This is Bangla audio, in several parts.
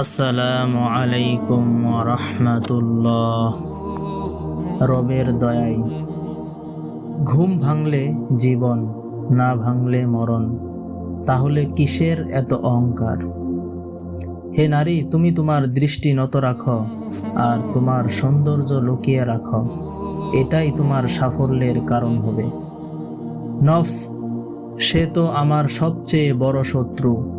আসসালামু আলাইকুম রহমতুল্লাহ রবের দয়াই ঘুম ভাঙলে জীবন, না ভাঙলে মরণ, তাহলে কিসের এত অহংকার? হে নারী, তুমি তোমার দৃষ্টি নত রাখো আর তোমার সৌন্দর্য লুকিয়ে রাখো। এটাই তোমার সাফল্যের কারণ হবে। নফস, সে তো আমার সবচেয়ে বড় শত্রু।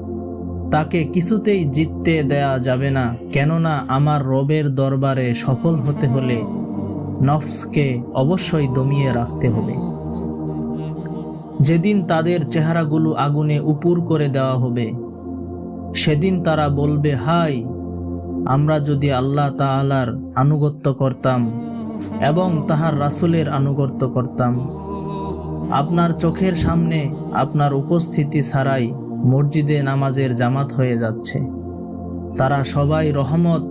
তাকে কিছুতেই জিততে দেয়া যাবে না, কেননা আমার রবের দরবারে সফল হতে হলে নফসকে অবশ্যই দমিয়ে রাখতে হবে। যেদিন তাদের চেহারাগুলো আগুনে উপুর করে দেওয়া হবে, সেদিন তারা বলবে, হাই, আমরা যদি আল্লাহ তাআলার আনুগত্য করতাম এবং তাহার রাসূলের আনুগত্য করতাম, আপনার চোখের সামনে আপনার উপস্থিতি ছাড়াই মসজিদে নামাজের জামাত হয়ে যাচ্ছে। তারা সবাই রহমত,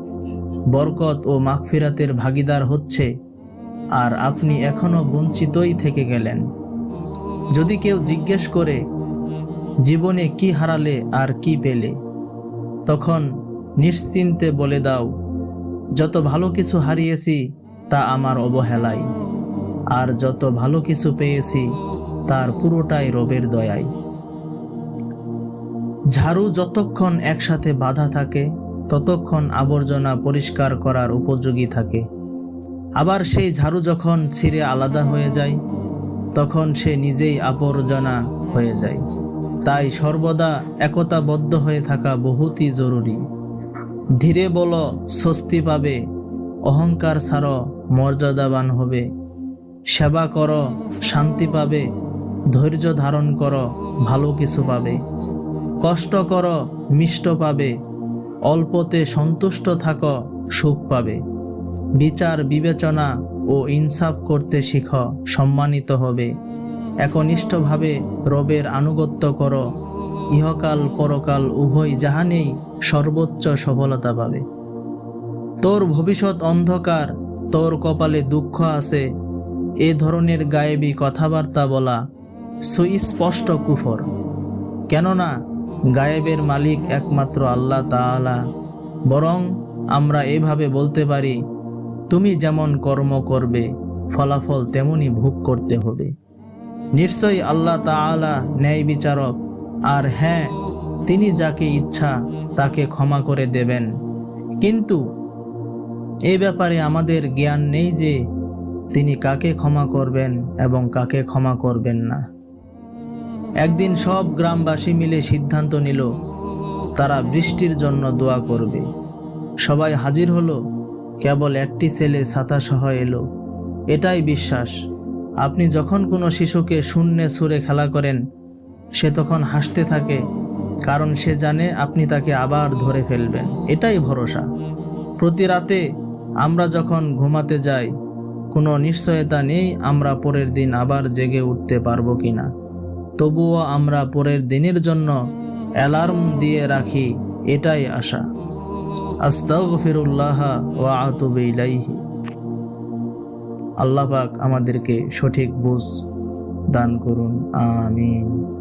বরকত ও মাগফিরাতের ভাগিদার হচ্ছে আর আপনি এখনও বঞ্চিতই থেকে গেলেন। যদি কেউ জিজ্ঞেস করে, জীবনে কি হারালে আর কি পেলে? তখন নিশ্চিন্তে বলে দাও, যত ভালো কিছু হারিয়েছি, তা আমার অবহেলায়। আর যত ভালো কিছু পেয়েছি, তার পুরোটাই রবের দয়ায়। ঝাড়ু যতক্ষণ একসাথে বাঁধা থাকে, ততক্ষণ আবর্জনা পরিষ্কার করার উপযোগী থাকে। আবার সেই ঝাড়ু যখন ছিঁড়ে আলাদা হয়ে যায়, তখন সে নিজেই আবর্জনা হয়ে যায়। তাই সর্বদা একতাবদ্ধ হয়ে থাকা বহুতই জরুরি। ধীরে বলো, স্বস্তি পাবে, অহংকার ছাড়ো, মর্যাদাবান হবে। সেবা করো, শান্তি পাবে, ধৈর্য ধারণ করো, ভালো কিছু পাবে। কষ্ট করো মিষ্ট পাবে, অল্পতে সন্তুষ্ট থাক, সুখ পাবে। বিচার, বিবেচনা ও ইনসাফ করতে শিখ, সম্মানিত হবে। একনিষ্ঠভাবে রবের আনুগত্য কর, ইহকাল পরকাল উভয় জাহানেই সর্বোচ্চ সফলতা পাবে। তোর ভবিষ্যৎ অন্ধকার, তোর কপালে দুঃখ আছে, এ ধরনের গায়েবী কথাবার্তা বলা সুস্পষ্ট কুফর। কেননা গায়েবের মালিক একমাত্র আল্লাহ তাআলা। বরং আমরা এভাবে বলতে পারি, তুমি যেমন কর্ম করবে, ফলাফল তেমনই ভোগ করতে হবে। নিশ্চয়ই আল্লাহ তাআলা ন্যায় বিচারক, আর হ্যাঁ তিনি যাকে ইচ্ছা তাকে ক্ষমা করে দেবেন। কিন্তু এ ব্যাপারে আমাদের জ্ঞান নেই যে তিনি কাকে ক্ষমা করবেন এবং কাকে ক্ষমা করবেন না। একদিন সব গ্রামবাসী মিলে সিদ্ধান্ত নিল, তারা বৃষ্টির জন্য দোয়া করবে। সবাই হাজির হলো, কেবল একটি ছেলে ছাতাসহ এলো। এটাই বিশ্বাস, আপনি যখন কোনো শিশুকে শূন্যে সুরে খেলা করেন, সে তখন হাসতে থাকে, কারণ সে জানে আপনি তাকে আবার ধরে ফেলবেন। এটাই ভরসা। প্রতি রাতে আমরা যখন ঘুমাতে যাই, কোনো নিশ্চয়তা নেই আমরা পরের দিন আবার জেগে উঠতে পারব কিনা। তবুও আমরা পরের দিনের জন্য অ্যালার্ম দিয়ে রাখি, এটাই আশা। আস্তাগফিরুল্লাহ ওয়া আতুবু ইলাইহি। আল্লাহ পাক আমাদেরকে সঠিক বুঝ দান করুন, আমিন।